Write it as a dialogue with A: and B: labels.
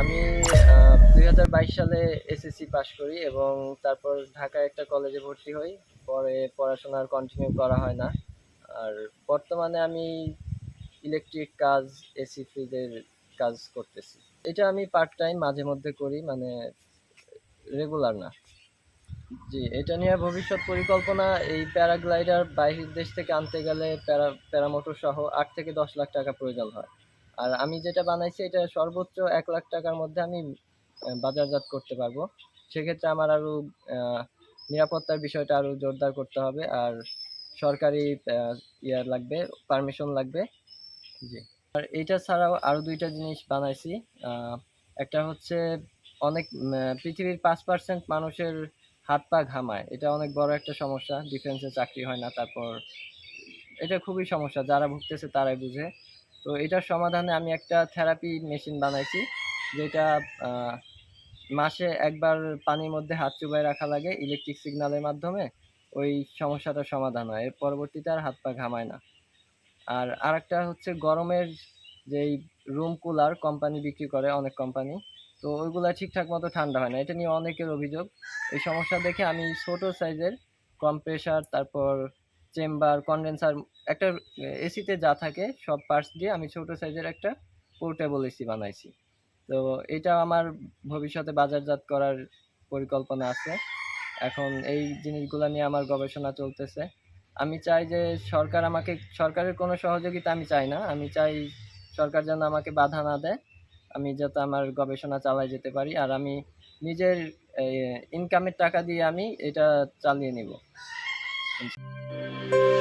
A: আমি দুই হাজার বাইশ সালে এসএসসি পাশ করি এবং তারপর ঢাকায় একটা কলেজে ভর্তি হই। পরে পড়াশোনা আর কন্টিনিউ করা হয় না। আর বর্তমানে আমি ইলেকট্রিক কাজ এসি ফ্রিজের কাজ করতেছি। এটা আমি পার্ট টাইম মাঝে মধ্যে করি মানে রেগুলার না। জি, এটা নিয়ে ভবিষ্যৎ পরিকল্পনা, এই প্যারাগ্লাইডার বাইরের দেশ থেকে আনতে গেলে প্যারা প্যারামোটর সহ আট থেকে দশ লাখ টাকা প্রয়োজন হয়। আর আমি যেটা বানাইছি এটা সর্বোচ্চ এক লাখ টাকার মধ্যে আমি বাজারজাত করতে পারব। সেক্ষেত্রে আমার আরও নিরাপত্তার বিষয়টা আরও জোরদার করতে হবে আর সরকারি আহ, ইয়ে লাগবে পারমিশন লাগবে। জি। আর এটা ছাড়াও আরও দুইটা জিনিস বানাইছি। একটা হচ্ছে অনেক পৃথিবীর পাঁচ পার্সেন্ট মানুষের হাত পা ঘামায়। এটা অনেক বড় একটা সমস্যা। ডিফেন্সে চাকরি হয় না তারপর এটা খুবই সমস্যা। যারা ভুগতেছে তারাই বুঝে। তো এটার সমাধানে আমি একটা থেরাপি মেশিন বানাইছি, যেটা মাসে একবার পানির মধ্যে হাত চুবাই রাখা লাগে ইলেকট্রিক সিগন্যালের মাধ্যমে, ওই সমস্যাটার সমাধান হয়। এর পরবর্তীতে আর হাত পা ঘামায় না। আর আরেকটা হচ্ছে গরমের যেই রুম কুলার কোম্পানি বিক্রি করে, অনেক কোম্পানি তো ওইগুলা ঠিকঠাক মতো ঠান্ডা হয় না। এটা নিয়ে অনেকের অভিযোগ। এই সমস্যা দেখে আমি ছোট সাইজের কম্প্রেসার তারপর চেম্বার, কন্ডেন্সার, একটা এসিতে যা থাকে সব পার্টস দিয়ে আমি ছোট সাইজের একটা পোর্টেবল এসি বানাইছি। তো এটা আমার ভবিষ্যতে বাজারজাত করার পরিকল্পনা আছে। এখন এই জিনিসগুলো নিয়ে আমার গবেষণা চলতেছে। আমি চাই যে সরকার আমাকে, সরকারের কোনো সহযোগিতা আমি চাই না। আমি চাই সরকার যেন আমাকে বাধা না দেয়। আমি যাতে আমার গবেষণা চালায় যেতে পারি। আর আমি নিজের ইনকামের টাকা দিয়ে আমি এটা চালিয়ে নিব। Thank you.